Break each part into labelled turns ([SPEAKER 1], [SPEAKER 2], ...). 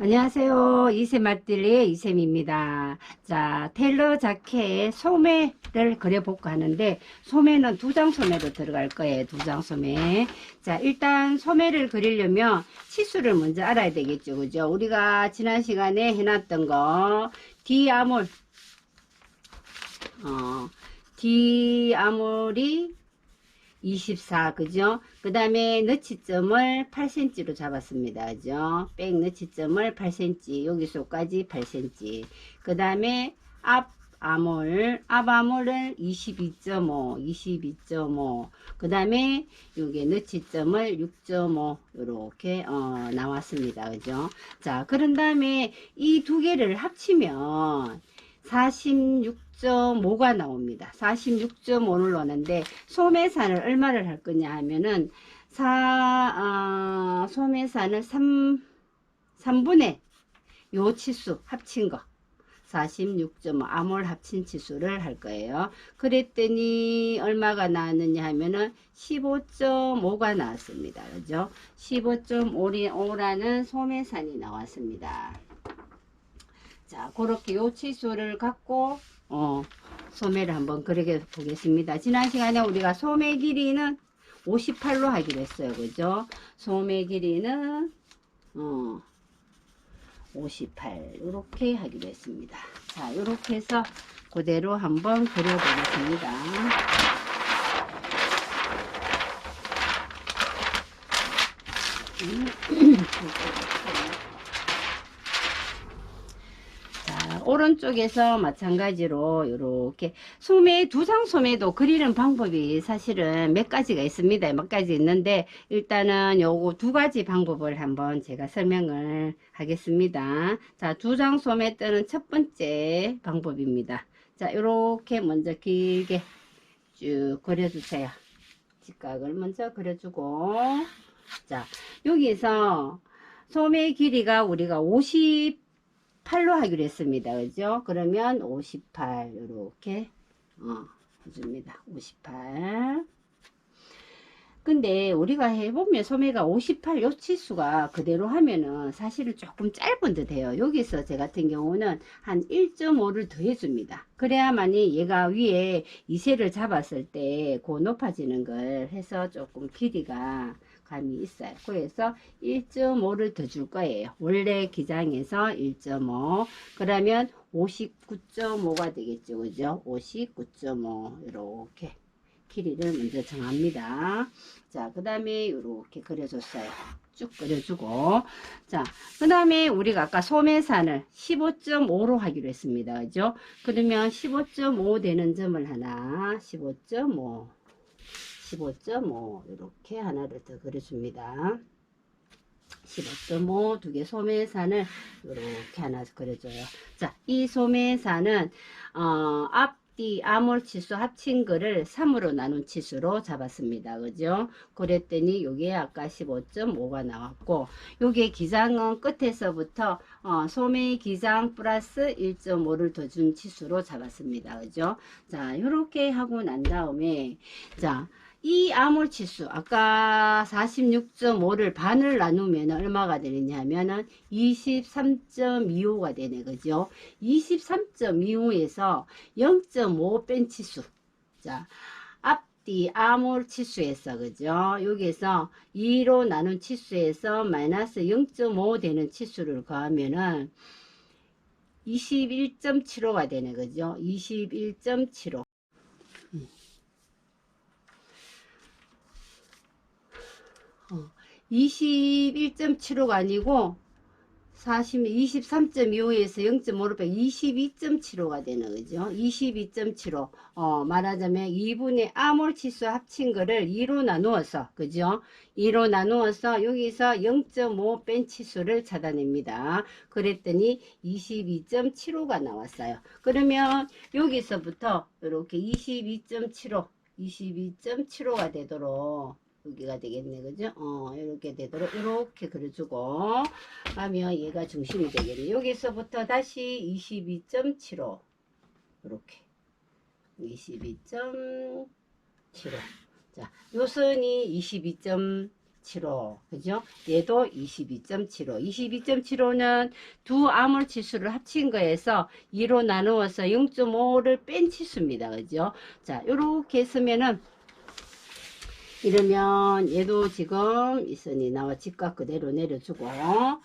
[SPEAKER 1] 안녕하세요. 이세맛들리의 이샘입니다. 자, 테일러 자켓에 소매를 그려볼까 하는데, 소매는 두 장 소매로 들어갈 거예요. 두 장 소매. 자, 일단 소매를 그리려면 치수를 먼저 알아야 되겠죠. 그죠? 우리가 지난 시간에 해놨던 거, 디아몰, 어, 디아몰이 24 그죠? 그 다음에 너치점을 8cm로 잡았습니다. 그죠? 백 너치점을 8cm 여기서까지 8cm 그 다음에 앞 아몰 앞 아몰을 22.5 22.5그 다음에 요게 너치점을 6.5 이렇게 어, 나왔습니다. 그죠? 자 그런 다음에 이 두 개를 합치면 46.5가 나옵니다. 46.5를 넣는데 소매산을 얼마를 할 거냐 하면은 사, 어, 소매산을 3, 3분의 요 치수 합친 거 46.5 아몰 합친 치수를 할 거예요. 그랬더니 얼마가 나왔느냐 하면은 15.5가 나왔습니다. 그죠? 15.5라는 소매산이 나왔습니다. 자, 그렇게 요 치수를 갖고, 어, 소매를 한번 그리게 보겠습니다. 지난 시간에 우리가 소매 길이는 58로 하기로 했어요. 그죠? 소매 길이는, 어, 58. 이렇게 하기로 했습니다. 자, 이렇게 해서 그대로 한번 그려보겠습니다. 자, 오른쪽에서 마찬가지로 이렇게 소매 두장 소매도 그리는 방법이 사실은 몇 가지가 있습니다. 몇 가지 있는데 일단은 요거 두 가지 방법을 한번 제가 설명을 하겠습니다. 자, 두장 소매 뜨는 첫 번째 방법입니다. 자, 이렇게 먼저 길게 쭉 그려주세요. 직각을 먼저 그려주고 자, 여기서 소매 길이가 우리가 50 8로 하기로 했습니다. 그죠? 그러면 58 이렇게 어, 해줍니다. 58 근데 우리가 해보면 소매가 58 요 치수가 그대로 하면은 사실은 조금 짧은 듯 해요. 여기서 제 같은 경우는 한 1.5를 더 해줍니다. 그래야만이 얘가 위에 이세를 잡았을 때그 높아지는 걸 해서 조금 길이가 감이 있어요. 그래서 1.5를 더 줄 거예요. 원래 기장에서 1.5 그러면 59.5가 되겠죠. 그죠? 59.5 이렇게 길이를 먼저 정합니다. 자, 그 다음에 이렇게 그려줬어요. 쭉 그려주고 자, 그 다음에 우리가 아까 소매산을 15.5로 하기로 했습니다. 그죠? 그러면 15.5 되는 점을 하나 15.5 15.5 이렇게 하나를 더 그려줍니다. 15.5 두 개 소매산을 이렇게 하나 그려줘요. 자, 이 소매산은 어, 앞뒤 아몰 치수 합친 거를 3으로 나눈 치수로 잡았습니다. 그죠? 그랬더니 요게 아까 15.5가 나왔고 요게 기장은 끝에서부터 어, 소매 기장 플러스 1.5를 더 준 치수로 잡았습니다. 그죠? 자, 요렇게 하고 난 다음에 자, 이 아몰 치수 아까 46.5를 반을 나누면 얼마가 되느냐 하면은 23.25가 되네 그죠? 23.25에서 0.5 뺀 치수. 자 앞뒤 아몰 치수에서 그죠? 여기서 2로 나눈 치수에서 마이너스 0.5 되는 치수를 더하면은 21.75가 되네 그죠? 21.75 21.75가 아니고 40, 23.25에서 0.5로 빼 22.75가 되는 거죠. 22.75. 어, 말하자면 2분의 아몰 치수 합친 거를 2로 나누어서, 그죠? 2로 나누어서 여기서 0.5 뺀 치수를 찾아냅니다. 그랬더니 22.75가 나왔어요. 그러면 여기서부터 이렇게 22.75, 22.75가 되도록 여기가 되겠네. 그죠? 어 이렇게 되도록 이렇게 그려주고. 하면 얘가 중심이 되겠네. 여기서부터 다시 22.75 이렇게. 22.75 자, 요 선이 22.75 22.75 그죠? 얘도 22.75 22.75는 두 암홀 치수를 합친 거에서 2로 나누어서 0.5를 뺀 치수입니다. 그죠? 자 요렇게 쓰면은 이러면 얘도 지금 있으니 나와 직각 그대로 내려주고 어,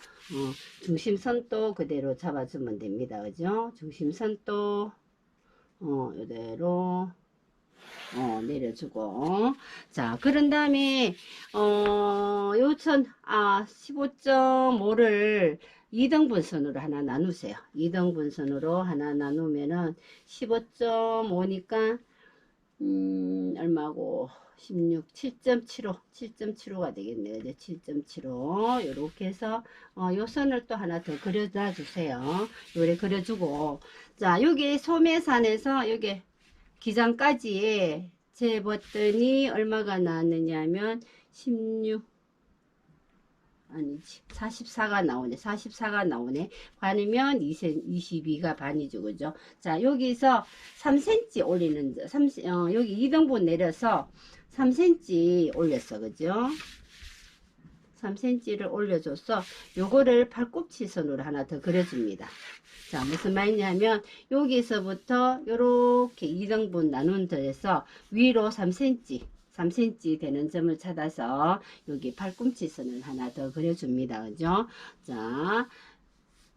[SPEAKER 1] 중심선도 그대로 잡아주면 됩니다. 그죠? 중심선도 어, 이대로 어, 내려주고. 자 그런 다음에 어, 요천 아 15.5를 2등분 선으로 하나 나누세요. 2등분 선으로 하나 나누면은 15.5니까 음 얼마고 16 7.75 7.75가 되겠네요 이제 7.75 요렇게 해서 어, 요 선을 또 하나 더 그려다 주세요. 요래 그려주고. 자 여기 소매산에서 여기 기장까지 재봤더니 얼마가 나왔느냐 하면 16 아니지 44가 나오네. 44가 나오네. 반이면 22가 반이죠. 그죠? 자 여기서 3cm 올리는 3, 어, 여기 2등분 내려서 3cm 올렸어 그죠? 3cm를 올려줘서 요거를 팔꿈치 선으로 하나 더 그려줍니다. 자 무슨 말이냐면 여기서부터 요렇게 2등분 나눈 데에서 위로 3cm 3cm 되는 점을 찾아서 여기 팔꿈치 선을 하나 더 그려줍니다. 그죠? 자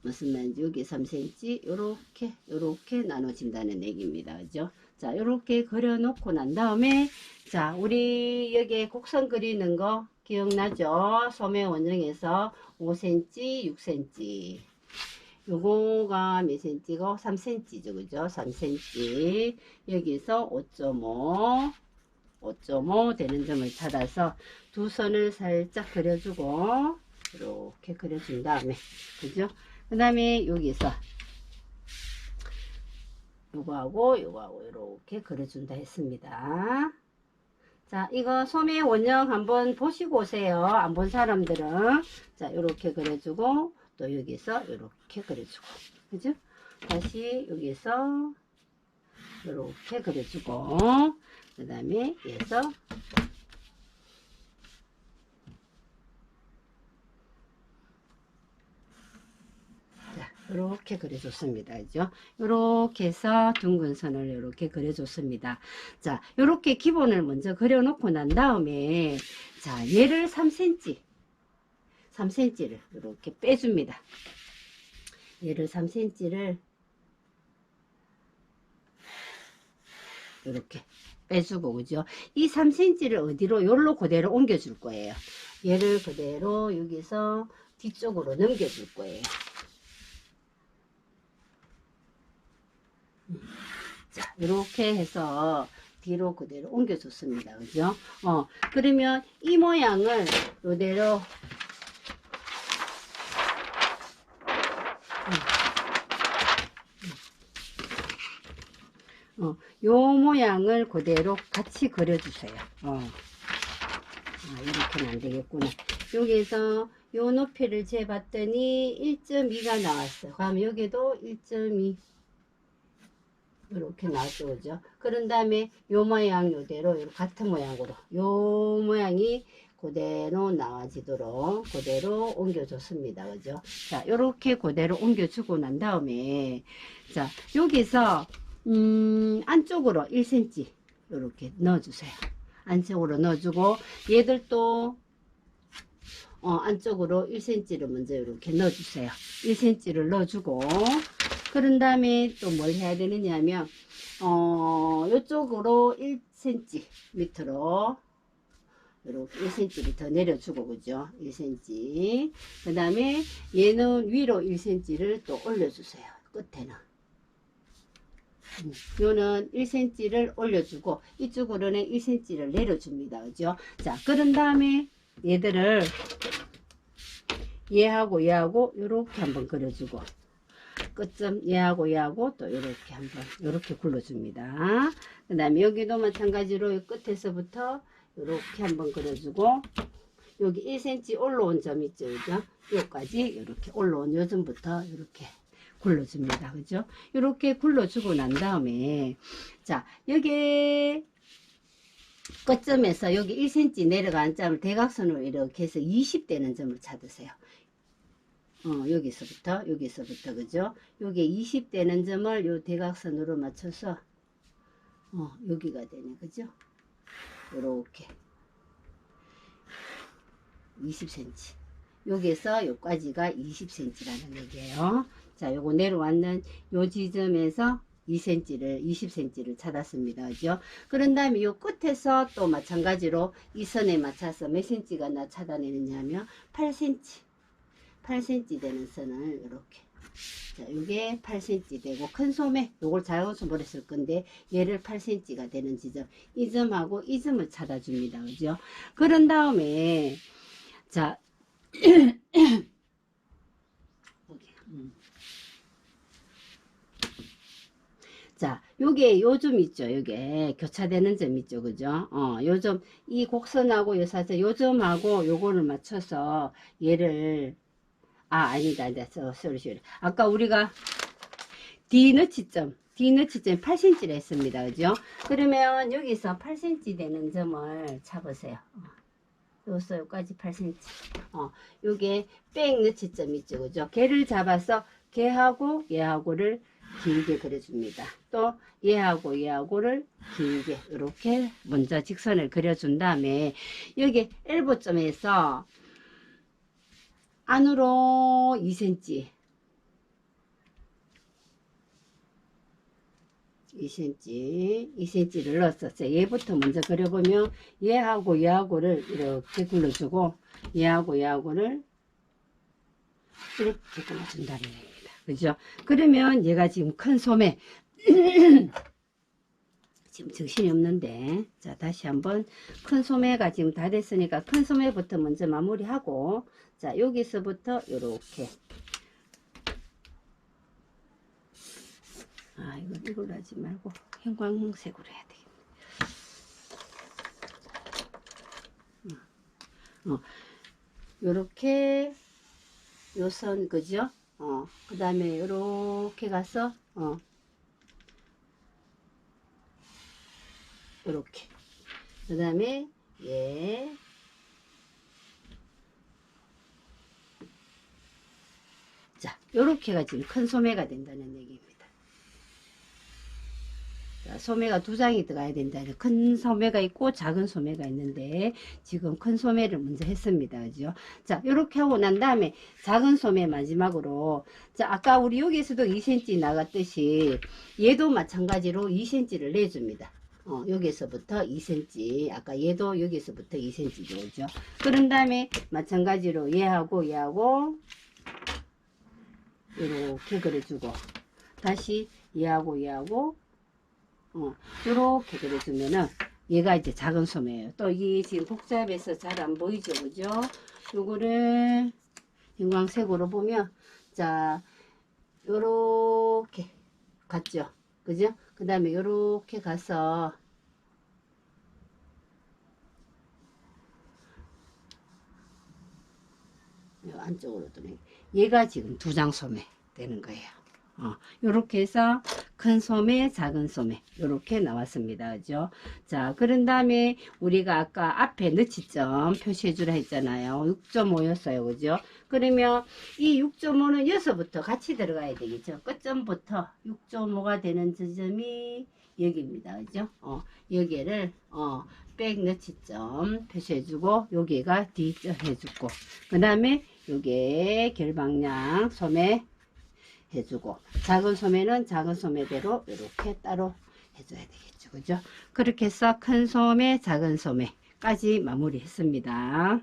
[SPEAKER 1] 무슨 말인지 여기 3cm 요렇게 요렇게 나눠진다는 얘기입니다. 그죠 자 요렇게 그려 놓고 난 다음에 자 우리 여기 곡선 그리는 거 기억나죠? 소매 원형에서 5cm 6cm 요거가 몇 cm고? 3cm죠 그죠? 3cm 여기서 5.5 5.5 되는 점을 찾아서 두 선을 살짝 그려주고 이렇게 그려준 다음에 그죠? 그 다음에 여기서 요거하고 요거하고 이렇게 그려준다 했습니다. 자 이거 소매 원형 한번 보시고 오세요. 안 본 사람들은. 자 이렇게 그려주고 또 여기서 이렇게 그려주고. 그죠? 다시 여기서 이렇게 그려주고 그 다음에 얘서 이렇게 그려줬습니다. 그죠? 이렇게 해서 둥근 선을 이렇게 그려줬습니다. 자 이렇게 기본을 먼저 그려놓고 난 다음에 자 얘를 3cm 3cm를 이렇게 빼줍니다. 얘를 3cm를 이렇게 빼주고 그죠? 이 3cm를 어디로 요로 그대로 옮겨 줄 거예요. 얘를 그대로 여기서 뒤쪽으로 넘겨 줄 거예요 자 이렇게 해서 뒤로 그대로 옮겨 줬습니다 그죠 어 그러면 이 모양을 이대로 어, 요 모양을 그대로 같이 그려주세요. 어. 아, 이렇게는 안 되겠구나. 여기서 요 높이를 재봤더니 1.2가 나왔어요. 그럼 여기도 1.2 이렇게 나왔죠, 그죠? 그런 다음에 요 모양 요대로 요 같은 모양으로 요 모양이 그대로 나와지도록 그대로 옮겨줬습니다, 그죠? 자, 요렇게 그대로 옮겨주고 난 다음에 자 여기서 음, 안쪽으로 1cm 이렇게 넣어주세요. 안쪽으로 넣어주고 얘들도 어, 안쪽으로 1cm를 먼저 이렇게 넣어주세요. 1cm를 넣어주고 그런 다음에 또 뭘 해야 되느냐 하면 어, 이쪽으로 1cm 밑으로 이렇게 1cm를 더 내려주고 그죠 1cm 그 다음에 얘는 위로 1cm를 또 올려주세요 끝에는 음, 요는 1cm를 올려주고 이쪽으로는 1cm를 내려줍니다. 그죠? 자, 그런 다음에 얘들을 얘하고 얘하고 요렇게 한번 그려주고 끝점 얘하고 얘하고 또 요렇게 한번 요렇게 굴러줍니다. 그 다음에 여기도 마찬가지로 이 끝에서부터 요렇게 한번 그려주고 여기 1cm 올라온 점 있죠. 그죠? 여기까지 이렇게 올라온 요점부터 이렇게 굴러줍니다. 그죠? 이렇게 굴러주고 난 다음에 자 여기 끝점에서 여기 1cm 내려가는 점을 대각선으로 이렇게 해서 20되는 점을 찾으세요. 어, 여기서부터, 여기서부터, 그죠? 요게 20 되는 점을 요 대각선으로 맞춰서, 어, 여기가 되네, 그죠? 요렇게. 20cm. 여기서 요까지가 20cm라는 얘기예요. 자, 요거 내려왔는 요 지점에서 2cm를, 20cm를 찾았습니다. 그죠? 그런 다음에 요 끝에서 또 마찬가지로 이 선에 맞춰서 몇 cm가 나 찾아내느냐 하면 8cm. 8cm 되는 선을 이렇게. 자, 요게 8cm 되고 큰 소매 요걸 자연소모를 쓸 건데 얘를 8cm가 되는 지점 이 점하고 이 점을 찾아줍니다. 그죠? 그런 다음에 자 음. 자, 요게 요 점 있죠. 요게 교차되는 점 있죠. 그죠? 어, 요 점, 이 곡선하고 요 사선, 요 점하고 요거를 맞춰서 얘를, 아, 아니다, 아니다. 저, 소리, 소리. 아까 우리가 D너치점, D너치점 8cm를 했습니다. 그죠? 그러면 여기서 8cm 되는 점을 잡으세요. 어. 요서 요까지 8cm. 어, 요게 백 너치점 있죠. 그죠? 걔를 잡아서 걔하고 얘하고를 길게 그려줍니다. 또 얘하고 얘하고를 길게 이렇게 먼저 직선을 그려준 다음에 여기 엘보점에서 안으로 2cm 2cm 2cm를 넣었었어요. 얘부터 먼저 그려보면 얘하고 얘하고를 이렇게 굴러주고 얘하고 얘하고를 이렇게 굴러준다는 얘기입니다. 그죠? 그러면 얘가 지금 큰 소매 지금 정신이 없는데 자 다시 한번 큰 소매가 지금 다 됐으니까 큰 소매부터 먼저 마무리하고 자 여기서부터 이렇게. 아 이거 이걸로 하지 말고 형광색으로 해야 되겠네. 어, 요렇게 요선 그죠? 어, 그 다음에 요렇게 가서 어, 요렇게. 그 다음에 예 자, 요렇게가 지금 큰 소매가 된다는 얘기입니다. 자, 소매가 두 장이 들어가야 된다. 큰 소매가 있고 작은 소매가 있는데 지금 큰 소매를 먼저 했습니다. 그죠? 자, 요렇게 하고 난 다음에 작은 소매 마지막으로 자, 아까 우리 여기에서도 2cm 나갔듯이 얘도 마찬가지로 2cm를 내줍니다. 어, 여기서부터 2cm. 아까 얘도 여기서부터 2cm 오죠. 그런 다음에 마찬가지로 얘하고 얘하고 이렇게 그려주고 다시 얘하고 얘하고 어, 이렇게 그려주면은 얘가 이제 작은 소매예요. 또 이게 지금 복잡해서 잘 안 보이죠, 그죠? 요거를 형광색으로 보면 자 요렇게 갔죠, 그죠? 그 다음에 요렇게 가서 요 안쪽으로 도네 얘가 지금 두 장 소매 되는 거예요. 어, 요렇게 해서 큰 소매, 작은 소매 요렇게 나왔습니다. 그죠? 자, 그런 다음에 우리가 아까 앞에 너치점 표시해 주라 했잖아요. 6.5였어요. 그죠? 그러면 이 6.5는 여기서부터 같이 들어가야 되겠죠. 끝점부터 6.5가 되는 지점이 여기입니다. 그죠? 어, 여기를 어, 백 너치점 표시해 주고 여기가 D점 해 주고 그 다음에 요게 결방량 소매 해주고 작은 소매는 작은 소매대로 이렇게 따로 해줘야 되겠죠. 그죠? 그렇게 해서 큰 소매 작은 소매까지 마무리 했습니다